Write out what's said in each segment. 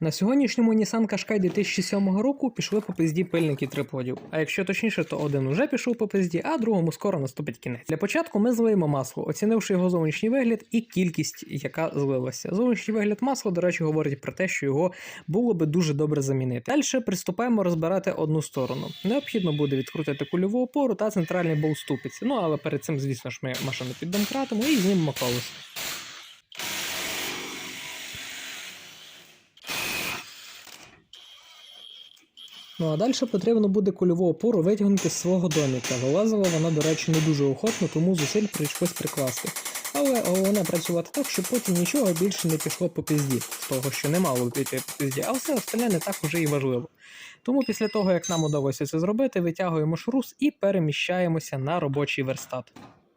На сьогоднішньому Nissan Qashqai 2007 року пішли по пизді пильники триподів. А якщо точніше, то один уже пішов по пизді, а другому скоро наступить кінець. Для початку ми злиємо масло, оцінивши його зовнішній вигляд і кількість, яка злилася. Зовнішній вигляд масла, до речі, говорить про те, що його було би дуже добре замінити. Далі приступаємо розбирати одну сторону. Необхідно буде відкрутити кульову опору та центральний болт ступиці. Ну але перед цим, звісно ж, ми машину піддомкратимо і знімемо колесо. Ну а далі потрібно буде кульову опору витягнути з свого доміка. Вилазила вона, до речі, не дуже охотно, тому зусиль прийшлось прикласти. Але головне працювати так, щоб потім нічого більше не пішло по пізді, з того, що не мало піти по пізді, а все остальне не так уже і важливо. Тому після того, як нам удалося це зробити, витягуємо шрус і переміщаємося на робочий верстат.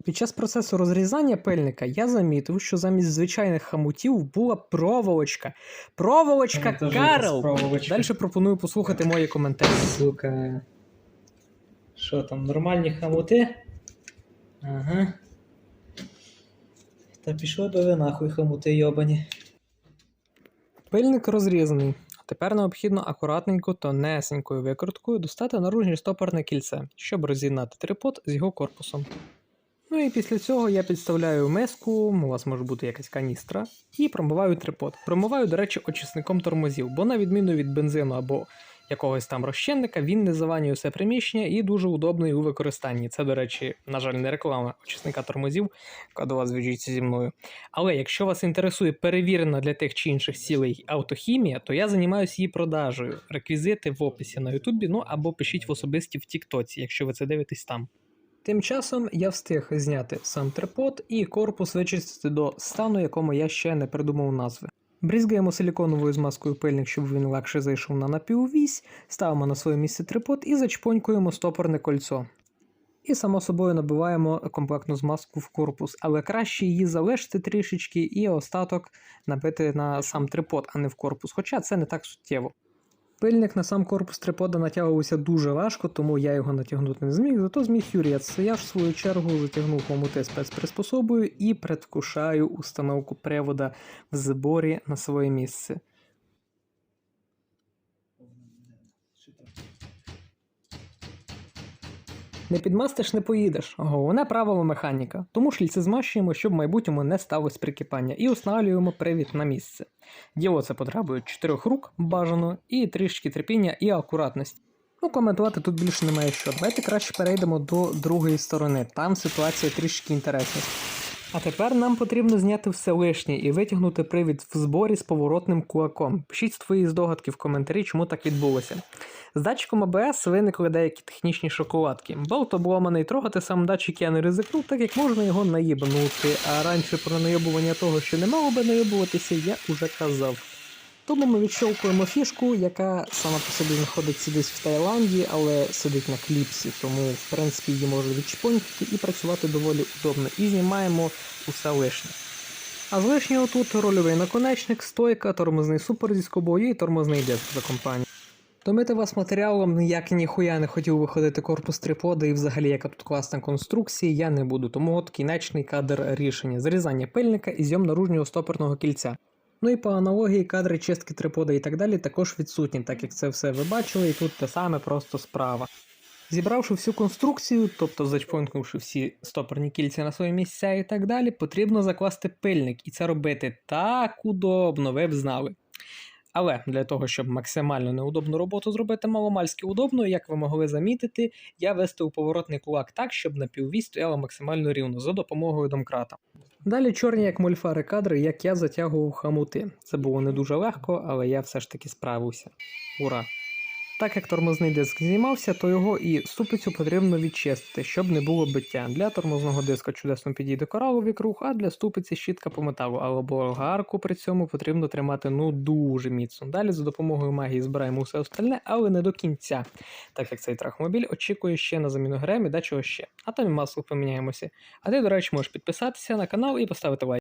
Під час процесу розрізання пильника я замітив, що замість звичайних хамутів була проволочка. Проволочка Карл! Далі пропоную послухати мої коментарі. Сука. Що там, нормальні хамути? Ага. Та пішло би ви нахуй хамути йобані. Пильник розрізаний. Тепер необхідно акуратненько тонесенькою викруткою достати наружнє стопорне кільце, щоб роз'єднати трипод з його корпусом. Ну і після цього я підставляю миску, у вас може бути якась каністра, і промиваю трипод. Промиваю, до речі, очисником тормозів, бо на відміну від бензину або якогось там розчинника, він не заванює все приміщення і дуже удобний у використанні. Це, до речі, на жаль, не реклама очисника тормозів, яка до вас зв'яжіться зі мною. Але якщо вас інтересує перевірена для тих чи інших цілей автохімія, то я займаюся її продажею. Реквізити в описі на Ютубі, ну або пишіть в особисті в Тіктоці, якщо ви це дивитесь там. Тим часом я встиг зняти сам трипод і корпус вичистити до стану, якому я ще не придумав назви. Брізгаємо силіконовою змазкою пильник, щоб він легше зайшов на напіввісь, ставимо на своє місце трипод і зачпонькуємо стопорне кольцо. І само собою набиваємо комплектну змазку в корпус, але краще її залишити трішечки і остаток набити на сам трипод, а не в корпус. Хоча це не так суттєво. Пильник на сам корпус трипода натягувався дуже важко, тому я його натягнути не зміг, зато зміг Юрець. Я в свою чергу затягнув хомути спецприспособою і предвкушаю установку привода в зборі на своє місце. Не підмастиш, не поїдеш. Головне правило механіка. Тому шліці змащуємо, щоб в майбутньому не сталося прикипання, і устанавлюємо привід на місце. Діло це потребує чотирьох рук бажано, і трішки терпіння і акуратності. Ну, коментувати тут більше немає що. Давайте краще перейдемо до другої сторони. Там ситуація трішки інтересніша. А тепер нам потрібно зняти все лишнє і витягнути привід в зборі з поворотним кулаком. Пишіть свої здогадки в коментарі, чому так відбулося. З датчиком АБС виникли деякі технічні шоколадки. Болт обломаний, трогати сам датчик я не ризикнув, так як можна його наїбанути. А раніше про наєбування того, що не мало би наєбуватися, я уже казав. Тому ми відщолкуємо фішку, яка сама по собі знаходиться десь в Таїланді, але сидить на кліпсі, тому в принципі її можна відчпонькати і працювати доволі удобно. І знімаємо усе лишнє. А з лишнього тут рольовий наконечник, стойка, тормозний супер зі скобою і тормозний диск за компанію. Томити вас матеріалом ніяк ніхуя не хотів виходити корпус трипода і взагалі яка тут класна конструкція, я не буду. Тому от кінечний кадр рішення: зрізання пильника і зйом наружнього стопорного кільця. Ну і по аналогії кадри чистки трипода і так далі також відсутні, так як це все ви бачили, і тут те саме просто справа. Зібравши всю конструкцію, тобто зачпонкнувши всі стопорні кільця на свої місця і так далі, потрібно закласти пильник і це робити так удобно, ви б знали. Але для того, щоб максимально неудобну роботу зробити маломальськи удобно, як ви могли замітити, я виставив поворотний кулак так, щоб напіввісь стояла максимально рівно за допомогою домкрата. Далі чорні як мольфари кадри, як я затягував хамути. Це було не дуже легко, але я все ж таки справився. Ура! Так як тормозний диск знімався, то його і ступицю потрібно відчистити, щоб не було биття. Для тормозного диска чудесно підійде кораловий круг, а для ступиці щітка по металу, але болгарку при цьому потрібно тримати ну дуже міцно. Далі за допомогою магії збираємо все остальне, але не до кінця, так як цей трахмобіль очікує ще на заміну грем і дечого ще. А там і масло поміняємося. А ти, до речі, можеш підписатися на канал і поставити лайк.